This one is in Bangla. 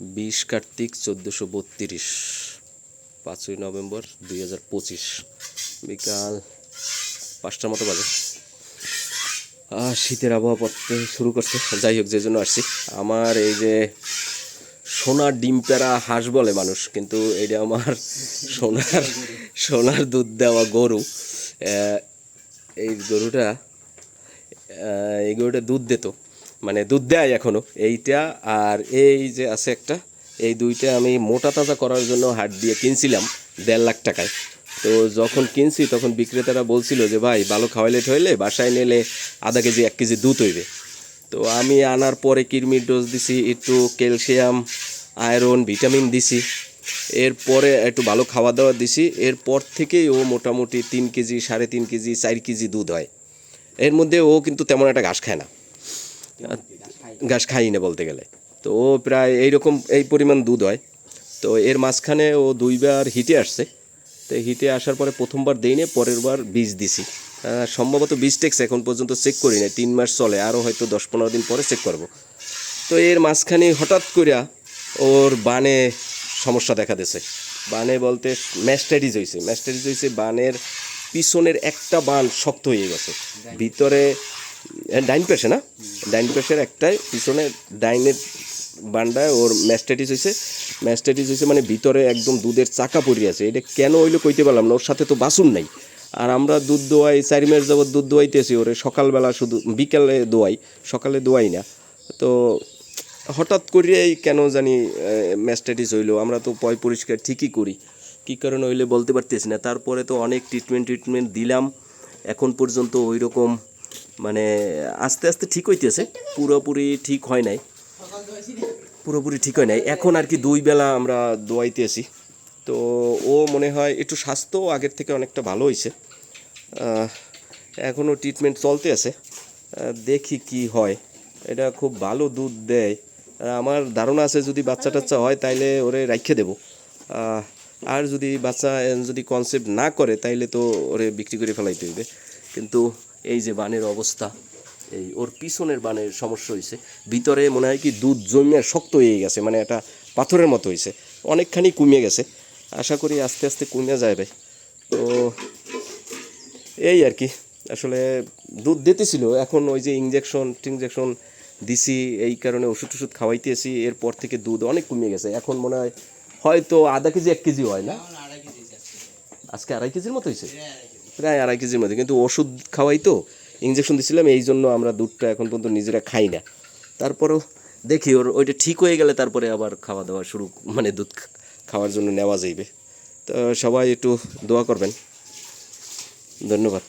বিশ কার্তিক চোদ্দোশো বত্রিশ পাঁচই নভেম্বর দুই হাজার পঁচিশ। বিকাল পাঁচটার মতো বাজে। আহ, শীতের আবহাওয়া পড়তে শুরু করছে। যাই হোক যে জন্য আসছি। আমার এই যে সোনার ডিম পেড়া হাঁস বলে মানুষ কিন্তু এটা আমার সোনার সোনার দুধ দেওয়া গরু। এই গরুটা এই গরুটা দুধ দিত। মানে দুধ দেয় এখনও এইটা আর এই যে আছে একটা, এই দুইটা আমি মোটা তাজা করার জন্য হাট দিয়ে কিনছিলাম দেড় লাখ টাকায়। তো যখন কিনছি তখন বিক্রেতারা বলছিল যে, ভাই, ভালো খাওয়াইলে ঠইলে বাসায় নিলে আধা কেজি, এক কেজি দুধ হইবে। তো আমি আনার পরে কিরমির ডোজ দিছি, একটু ক্যালসিয়াম, আয়রন, ভিটামিন দিছি। এরপরে একটু ভালো খাওয়া দাওয়া দিছি। এরপর থেকেই ও মোটামুটি তিন কেজি, সাড়ে তিন কেজি, চার কেজি দুধ হয়। এর মধ্যে ও কিন্তু তেমন একটা ঘাস খায় না। ঘাস খাই না বলতে গেলে। তো ও প্রায় এইরকম এই পরিমাণ দুধ হয়। তো এর মাঝখানে ও দুইবার হিটে আসছে। তো হিটে আসার পরে প্রথমবার দেই না পরের বার বীজ দিছি। সম্ভবত বীজ টেক্স এখন পর্যন্ত চেক করি না তিন মাস চলে আরও হয়তো দশ পনেরো দিন পরে চেক করব। তো এর মাঝখানে হঠাৎ করিয়া ওর বানে সমস্যা দেখা দিছে বানে বলতে ম্যাস্টাইটিস হয়েছে ম্যাস্টাইটিস হয়েছে বানের পিছনের একটা বান শক্ত হয়ে গেছে। ভিতরে ডাইন পেশে না? ডাইন পেশের একটাই, পিছনে ডাইনের বান্ডায় ওর ম্যাস্টাইটিস হয়েছে ম্যাস্টাইটিস হয়েছে মানে ভিতরে একদম দুধের চাকা পড়ে আছে। এটা কেন হইল কইতে পারলাম না, ওর সাথে তো বাসুন নাই। আর আমরা দুধ দোয়াই, চারি মাস যাবত দুধ দোয়াইতেছি ওরে, সকালবেলা শুধু বিকেলে দোয়াই, সকালে দোয়াই না। তো হঠাৎ করেই কেন জানি ম্যাস্টাইটিস হইল? আমরা তো পয় পরিষ্কার ঠিকই করি। কী কারণে হইলে বলতে পারতেছি না। তারপরে তো অনেক ট্রিটমেন্ট ট্রিটমেন্ট দিলাম। এখন পর্যন্ত ওই রকম মানে আস্তে আস্তে ঠিক হইতেছে। পুরোপুরি ঠিক হয় নাই। পুরোপুরি ঠিক হয় নাই। এখন আর কি দুই বেলা আমরা দোয়াইতেছি তো ও মনে হয় একটু স্বাস্থ্য আগের থেকে অনেকটা ভালো হয়েছে এখনও ট্রিটমেন্ট চলতে আছে। দেখি কি হয়। এটা খুব ভালো দুধ দেয়। আমার ধারণা আছে যদি বাচ্চা টাচ্চা হয় তাইলে ওরে রাখে দেবো। আর যদি বাচ্চা যদি কনসেপ্ট না করে তাইলে তো ওরে বিক্রি করে ফেলাইতে হইবে। কিন্তু এই যে বানের অবস্থা এই ওর পিছনের বানের সমস্যা হয়েছে ভিতরে মনে হয় কি দুধ জমিয়ে শক্ত হয়ে গেছে মানে এটা পাথরের মতো হয়েছে অনেকখানি কমিয়ে গেছে। আশা করি আস্তে আস্তে কমে যাবে। তো এই আর কি আসলে দুধ দিতেছিল। এখন ওই যে ইঞ্জেকশন টিনজেকশন দিছি এই কারণে ওষুধ টষুধ খাওয়াইতেছি। এরপর থেকে দুধ অনেক কমে গেছে। এখন মনে হয় হয়তো আধা কেজি এক কেজি হয় না? আজকে আড়াই কেজির মতো হয়েছে প্রায় আড়াই কেজির মধ্যে। কিন্তু ওষুধ খাওয়াই তো ইঞ্জেকশন দিছিলাম, এই জন্য আমরা দুধটা এখন পর্যন্ত নিজেরা খাই না। তারপরেও দেখি ওর, ওইটা ঠিক হয়ে গেলে তারপরে আবার খাওয়া দাওয়া শুরু মানে দুধ খাওয়ার জন্য নেওয়া যাইবে। তো সবাই একটু দোয়া করবেন। ধন্যবাদ।